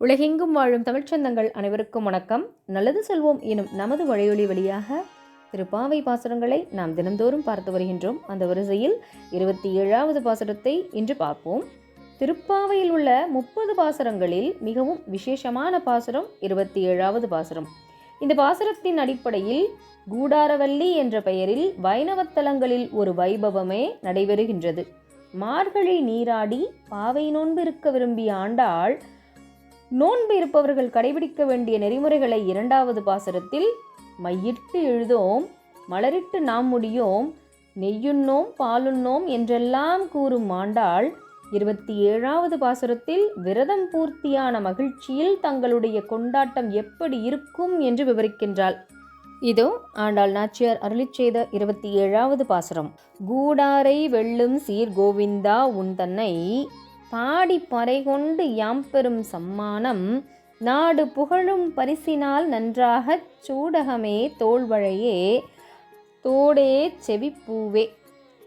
உலகெங்கும் வாழும் தமிழ்ச்சந்தங்கள் அனைவருக்கும் வணக்கம். நல்லது செல்வோம் எனும் நமது வழியொலி வழியாக திருப்பாவை பாசுரங்களை நாம் தினந்தோறும் பார்த்து வருகின்றோம். அந்த வரிசையில் இருபத்தி ஏழாவது பாசுரத்தை இன்று பார்ப்போம். திருப்பாவையில் உள்ள முப்பது பாசுரங்களில் மிகவும் விசேஷமான பாசுரம் இருபத்தி ஏழாவது பாசுரம். இந்த பாசுரத்தின் அடிப்படையில் கூடாரவல்லி என்ற பெயரில் வைணவத்தலங்களில் ஒரு வைபவமே நடைபெறுகின்றது. மார்கழி நீராடி பாவை நோன்பு இருக்க விரும்பிய ஆண்டாள் நோன்பு இருப்பவர்கள் கடைபிடிக்க வேண்டிய நெறிமுறைகளை இரண்டாவது பாசுரத்தில் மையிட்டு எழுதோம். மலரிட்டு நாம் முடியோம். நெய்யுண்ணோம் பாலுண்ணோம் என்றெல்லாம் கூறும் ஆண்டாள் இருபத்தி ஏழாவது பாசுரத்தில் விரதம் பூர்த்தியான மகிழ்ச்சியில் தங்களுடைய கொண்டாட்டம் எப்படி இருக்கும் என்று விவரிக்கின்றாள். இதோ ஆண்டாள் நாச்சியார் அருளி செய்த இருபத்தி ஏழாவது பாசுரம். கூடாரை வெல்லும் சீர் கோவிந்தா உன் தன்னை பாடி பறை கொண்டு யாம் பெறும் சம்மானம். நாடு புகழும் பரிசினால் நன்றாகச் சூடகமே தோல்வழையே தோடே செவிப்பூவே.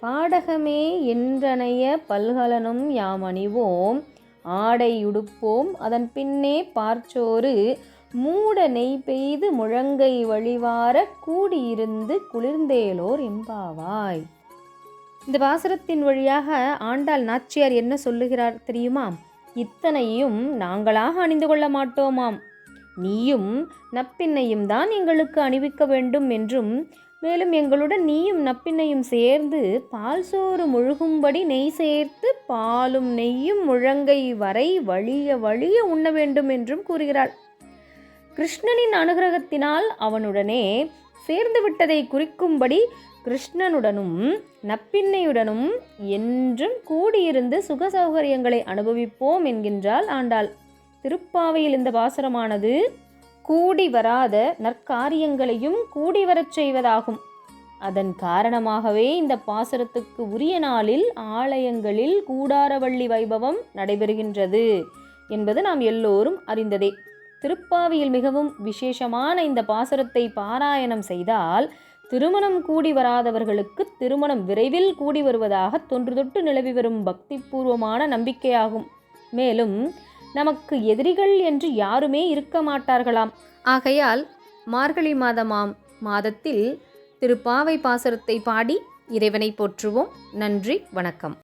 பாடகமே என்றனைய பல்கலனும் யாம் அணிவோம் ஆடை உடுப்போம் அதன் பின்னே பார்ச்சோறு. மூட நெய் பெய்து முழங்கை வழிவார கூடியிருந்து குளிர்ந்தேலோர் எம்பாவாய். இந்த பாசுரத்தின் வழியாக ஆண்டாள் நாச்சியார் என்ன சொல்லுகிறார் தெரியுமா? இத்தனையும் நாங்களாக அணிந்து கொள்ள மாட்டோமாம். நீயும் நப்பின்னையும் தான் எங்களுக்கு அணிவிக்க வேண்டும் என்றும் மேலும் எங்களுடன் நீயும் நப்பின்னையும் சேர்ந்து பால் சோறு முழுகும்படி நெய் சேர்த்து பாலும் நெய்யும் முழங்கை வரை வழிய வழிய உண்ண வேண்டும் என்றும் கூறுகிறாள். கிருஷ்ணனின் அனுகிரகத்தினால் அவனுடனே சேர்ந்து விட்டதை குறிக்கும்படி கிருஷ்ணனுடனும் நப்பின்னையுடனும் என்றும் கூடியிருந்து சுக சௌகரியங்களை அனுபவிப்போம் என்கின்றாள் ஆண்டாள். திருப்பாவையில் இந்த பாசரமானது கூடி வராத நற்காரியங்களையும் கூடி வரச் செய்வதாகும். அதன் காரணமாகவே இந்த பாசரத்துக்கு உரிய நாளில் ஆலயங்களில் கூடாரவள்ளி வைபவம் நடைபெறுகின்றது என்பது நாம் எல்லோரும் அறிந்ததே. திருப்பாவியில் மிகவும் விசேஷமான இந்த பாசுரத்தை பாராயணம் செய்தால் திருமணம் கூடி வராதவர்களுக்கு திருமணம் விரைவில் கூடி வருவதாக தொன்று தொட்டு நிலவி வரும் பக்தி பூர்வமான நம்பிக்கையாகும். மேலும் நமக்கு எதிரிகள் என்று யாருமே இருக்க மாட்டார்களாம். ஆகையால் மார்கழி மாதமாம் மாதத்தில் திருப்பாவை பாசுரத்தை பாடி இறைவனை போற்றுவோம். நன்றி வணக்கம்.